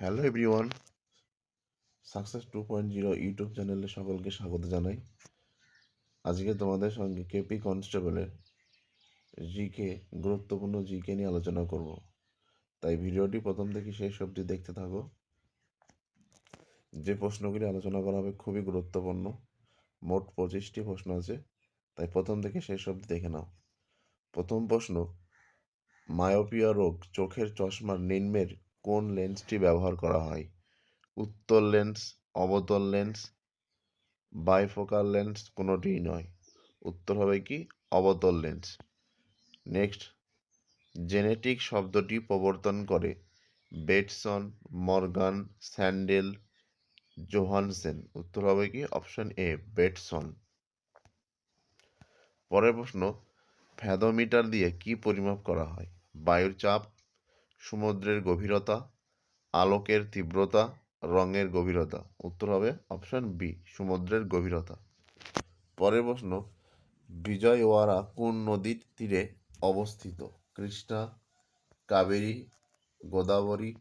Hello everyone success two point zero YouTube চ্যানেলে সকলকে স্বাগত জানাই। আজকে তোমাদের সঙ্গে কেপি কনস্টেবলের জিকে গুরুত্বপূর্ণ জিকে নিয়ে আলোচনা করব। তাই ভিডিওটি প্রথম থেকে শেষ অবধি দেখতে থাকো। যে প্রশ্নগুলি আলোচনা করা হবে খুবই গুরুত্বপূর্ণ। মোট পঁচিশটি প্রশ্ন আছে, তাই প্রথম থেকে শেষ অবধি দেখে নাও। প্রথম প্রশ্ন, মায়োপিয়া রোগ, চোখের চশমার নিম্নের কোন লেন্সটি ব্যবহার করা হয়? উত্তর লেন্স অবতল লেন্স বাইফোকাল লেন্স কোনোটিই নয়। উত্তর হবে কি? অবতল লেন্স নেক্সট জেনেটিক শব্দটি প্রবর্তন করে। বেটসন মর্গান স্যান্ডেল জোহানসেন উত্তর হবে কি? অপশন এ বেটসন পরের প্রশ্ন, ফ্যাদোমিটার দিয়ে কি পরিমাপ করা হয়? বায়ুর চাপ সমুদ্রের গভীরতা, আলোকের তীব্রতা, রঙের গভীরতা। উত্তর হবে অপশন বি সমুদ্রের গভীরতা। পরের প্রশ্ন, বিজয়ওয়াড়া কোন নদীর তীরে অবস্থিত? কৃষ্ণা, কাবেরী, গোদাবরী,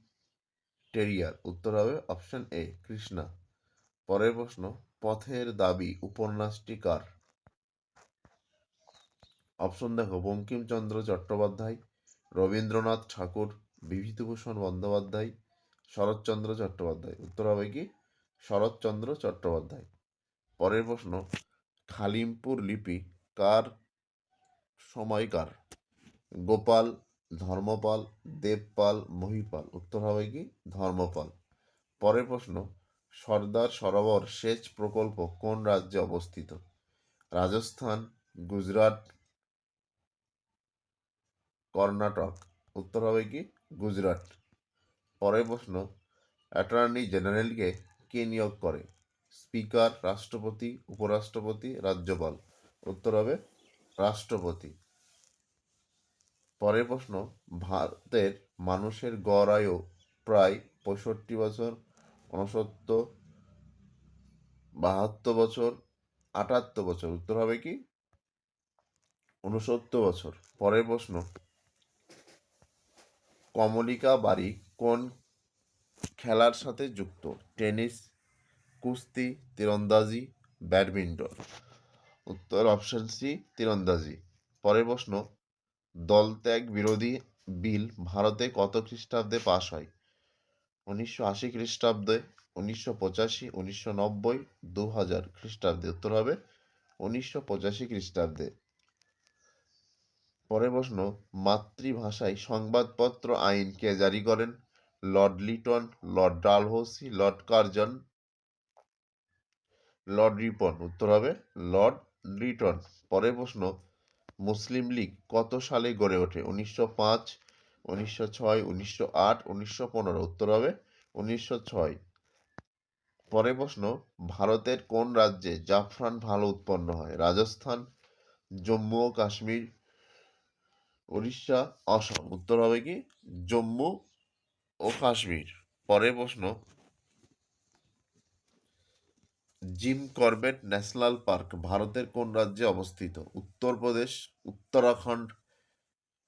টেরিয়ার। উত্তর হবে অপশন এ কৃষ্ণা। পরের প্রশ্ন, পথের দাবি উপন্যাসটি কার? অপশন দেখো, বঙ্কিমচন্দ্র চট্টোপাধ্যায়, রবীন্দ্রনাথ ঠাকুর বিভূতিভূষণ বন্দ্যোপাধ্যায়, শরৎচন্দ্র চট্টোপাধ্যায়। উত্তর হবে কি? শরৎচন্দ্র চট্টোপাধ্যায়। পরের প্রশ্ন, খালিমপুর লিপি কার সময়কার? গোপাল, ধর্মপাল, দেবপাল, মহিপাল। উত্তর হবে কি? ধর্মপাল। পরের প্রশ্ন, সর্দার সরোবর সেচ প্রকল্প কোন রাজ্যে অবস্থিত? রাজস্থান, গুজরাট, কর্ণাটক। উত্তর হবে কি? গুজরাট। পরের প্রশ্ন, অ্যাটর্নি জেনারেলকে কে নিয়োগ করে? স্পিকার, রাষ্ট্রপতি, উপরাষ্ট্রপতি, রাজ্যপাল? উত্তর হবে রাষ্ট্রপতি। পরের প্রশ্ন, ভারতের মানুষের গড় আয়ু প্রায় পঁয়ষট্টি বছর উনসত্তর বাহাত্তর বছর, আটাত্তর বছর। উত্তর হবে কি? উনসত্তর বছর। পরের প্রশ্ন কমলিকা বাড়ি কোন খেলার সাথে যুক্ত? টেনিস, কুস্তি, তীরন্দাজি, ব্যাডমিন্টন। উত্তর অপশন সি, তীরন্দাজি। পরের প্রশ্ন, দলত্যাগ বিরোধী বিল ভারতে কত খ্রিস্টাব্দে পাশ হয়? উনিশশো আশি খ্রিস্টাব্দে, উনিশশো পঁচাশি, উনিশশো নব্বই দু হাজার খ্রিস্টাব্দে। উত্তর হবে, উনিশশো পঁচাশি খ্রিস্টাব্দে। পরের প্রশ্ন, মাতৃভাষায় সংবাদপত্র আইন কে জারি করেন? Lord Lytton, Lord Dalhousie, Lord Curzon? Lord Ripon, উত্তর হবে লর্ড লিটন। পরের প্রশ্ন, মুসলিম লীগ কত সালে গড়ে ওঠে? উনিশশো পাঁচ, উনিশশো ছয়, উনিশশো আট, উনিশশো পনেরো, উত্তর হবে উনিশশো ছয়। পরের প্রশ্ন, ভারতের কোন রাজ্যে জাফরান ভালো উৎপন্ন হয়? রাজস্থান, জম্মু ও কাশ্মীর উড়িষ্যা, অসম। উত্তর হবে কি? জম্মু ও কাশ্মীর। পরের প্রশ্ন। জিম করবেট ন্যাশনাল পার্ক ভারতের কোন রাজ্যে অবস্থিত? উত্তরপ্রদেশ উত্তরাখণ্ড,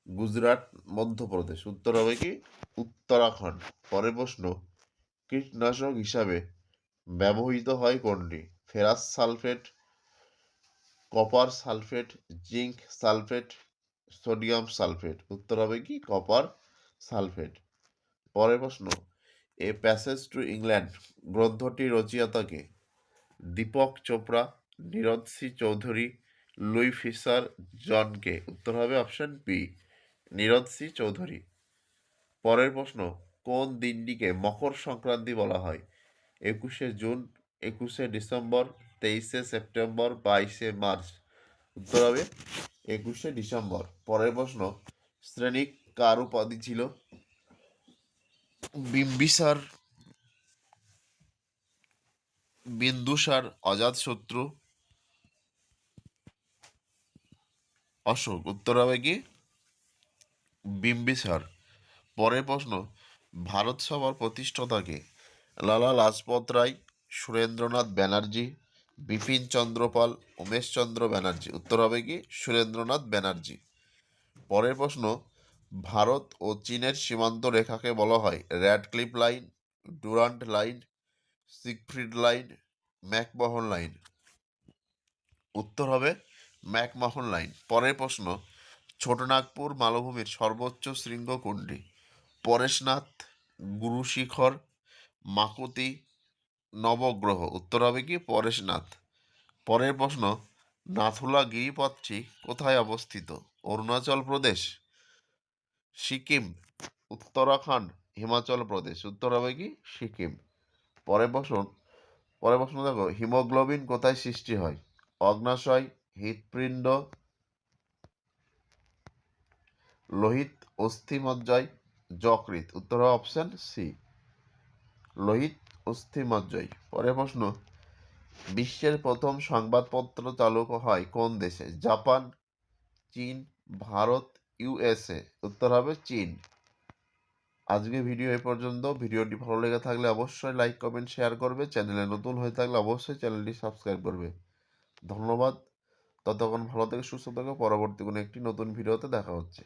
গুজরাট, মধ্যপ্রদেশ। উত্তর হবে কি? উত্তরাখণ্ড। পরের প্রশ্ন। কীটনাশক হিসাবে ব্যবহৃত হয় কোনটি? Ferrous sulphate, copper sulphate, zinc sulphate sodium sulphate, উত্তর হবে কি? Copper sulphate. পরের প্রশ্ন, এ প্যাসেজ টু ইংল্যান্ড গ্রন্থটি রচয়িতাকে Deepak Chopra Nirad C Chaudhuri, Louis Fischer জনকে, উত্তর হবে option P Nirad C Chaudhuri. পরের প্রশ্ন, কোন দিনটিকে মকর সংক্রান্তি বলা হয়? একুশে জুন, একুশে ডিসেম্বর, তেইশে সেপ্টেম্বর, বাইশে মার্চ। উত্তর হবে একুশে ডিসেম্বর, পরের প্রশ্ন শ্রেণি কার উপাধি ছিল? বিম্বিসার, বিন্দুসার অজাতশত্রু অশোক। উত্তর হবে কি? বিম্বিসার। পরের প্রশ্ন, ভারত সভার প্রতিষ্ঠাতাকে লালা লাজপত রায়, সুরেন্দ্রনাথ ব্যানার্জি বিপিন চন্দ্রপাল উমেশচন্দ্র ব্যানার্জি। উত্তর হবে কি? সুরেন্দ্রনাথ ব্যানার্জি। পরের প্রশ্ন, ভারত ও চীনের সীমান্ত রেখাকে বলা হয় Radcliffe line, Durand line, Siegfried line, McMahon line. উত্তর হবে ম্যাকমোহন লাইন। পরের প্রশ্ন, ছোটনাগপুর মালভূমির সর্বোচ্চ শৃঙ্গ কোনটি? পরেশনাথ, গুরুশিখর, মাকুতি নবগ্রহ। উত্তর হবে কি? পরেশনাথ পরের প্রশ্ন, নাথুলা গিরিপথটি কোথায় অবস্থিত? অরুণাচল প্রদেশ, সিকিম, উত্তরাখণ্ড, হিমাচল প্রদেশ। উত্তর হবে কি? সিকিম। পরের প্রশ্ন পরের প্রশ্ন দেখো, হিমোগ্লোবিন কোথায় সৃষ্টি হয়? অগ্নাশয়, হৃৎপিণ্ড, লোহিত অস্থিমজ্জায়, যকৃৎ। উত্তর হবে অপশন সি। লোহিত অস্থিমজ্জায়। পরের প্রশ্ন, বিশ্বের প্রথম সংবাদপত্র চালু হয় কোন দেশে? জাপান, চীন, ভারত, ইউএসএ। উত্তর হবে চীন। আজকে ভিডিও এ পর্যন্ত। ভিডিওটি ভালো লেগে থাকলে অবশ্যই লাইক, কমেন্ট, শেয়ার করবে। চ্যানেলে নতুন হয়ে থাকলে অবশ্যই চ্যানেলটি সাবস্ক্রাইব করবে। ধন্যবাদ। ততক্ষণ ভালো থেকে সুস্থ থাকো। পরবর্তী কোনো একটি নতুন ভিডিওতে দেখা হচ্ছে।